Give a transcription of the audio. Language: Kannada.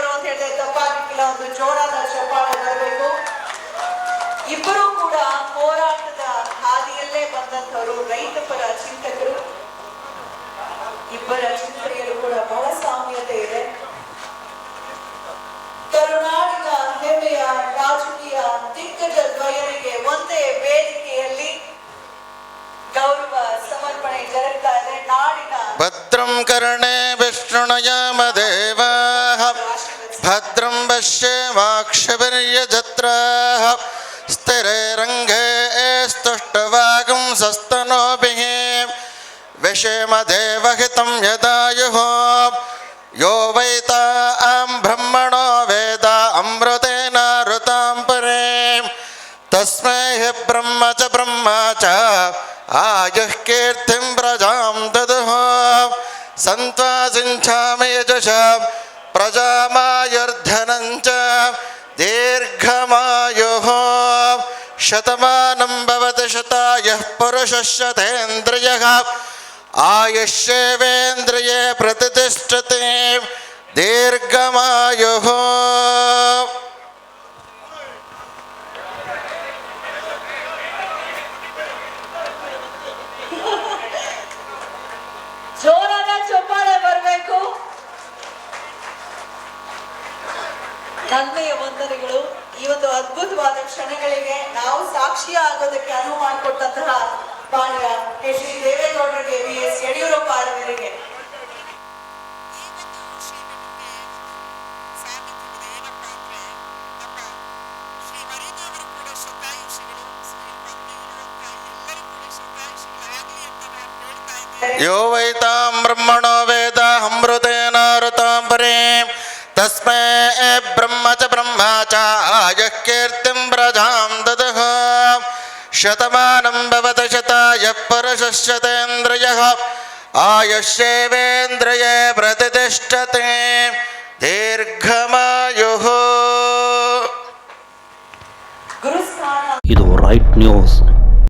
ಹಿರಿಯವರು ಅಂತ ಹೇಳಿದ್ರೆ ತಪ್ಪಾಗಿಲ್ಲ ಒಂದು ಜೋರಾದ ಚಪ್ಪಾಳೆ ಬರಬೇಕು ಇಬ್ಬರು ಕೂಡ ಹೋರಾಟದ ಹಾದಿಯಲ್ಲೇ ಬಂದಂತವರು ರೈತ ಪರ ಚಿಂತಕರು. ಇಬ್ಬರ ಚಿಂತನೆಯಲ್ಲೂ ಕೂಡ ಬಹಳ ಸಾಮ್ಯತೆ ಇದೆ. ಕರುನಾಡಿನ ಹೆಮ್ಮೆಯ ರಾಜಕೀಯ ದಿಗ್ಗಜ ದ್ವಯರಿಗೆ ಒಂದೇ ವೇದಿಕೆಯಲ್ಲಿ ಗೌರವ ಸಮರ್ಪಣೆ ಜರುಗ್ತಾ ಇದೆ. ನಾಡಿನ ಭದ್ರಂ ಕರ್ಣೆ ವಿಷ್ಣುಣಯಾಮದೇವಾः भद्रं पश्येमाक्षभिर्यजत्राः स्थिरैरङ्घे स्तुष्टवागं सस्तनोभिः। विषेमदेवहितं यदायुः यो वैता आं ब्रह्मणो वेद अमृतेन ऋतां परे तस्मै हि ब्रह्म च ब्रह्म च। आयुः कीर्तिं प्रजां ददुः। सन्त्वा यजुषा प्रजामायुर्धनं च दीर्घमायुः शतमानं भवति शतायः पुरुषः शतेन्द्रियः आयुष्येवेन्द्रिये प्रतिष्ठते। दीर्घमायुः ನನ್ಮೆಯ ವಂದನೆಗಳು ಈ ಒಂದು ಅದ್ಭುತವಾದ ಕ್ಷಣಗಳಿಗೆ ನಾವು ಸಾಕ್ಷಿ ಆಗೋದಕ್ಕೆ ಅನುವು ಮಾಡಿಕೊಟ್ಟಂತಹ ಮಾನ್ಯ H D ದೇವೇಗೌಡರಿಗೆ B S Yediyurappa ಅವರಿಗೆ ಈ ಒಂದು ಶ್ರೀಮಠಕ್ಕೆ ಸಾಗುತ್ತಿರುವುದು ಏನಪ್ಪ ಅಂದ್ರೆ ನಮ್ಮ ಶ್ರೀ ವರಿದೇವರು ಕೂಡ ಶತಾಯುಷಿಗಳು ಶ್ರೀ ಬಂದು ಇರುವಂತ ಎಲ್ಲರೂ ಕೂಡ ಶತಾಯುಷಿಗಳಾಗಲಿ ಅಂತ ನಾನು ಹೇಳ್ತಾ ಇದ್ದೇನೆ यो वैतां ब्रह्मणो वेद अमृतेन ऋतां परे तस्मै ब्रह्म च ब्रह्मा च आयः कीर्तिं प्रजां ददः शतमानं भवत शतायः परशशतेन्द्रियः आयुष्येवेन्द्रिये प्रतिष्ठते దీర్ఘమాయుః ఇది రైట్ న్యూస్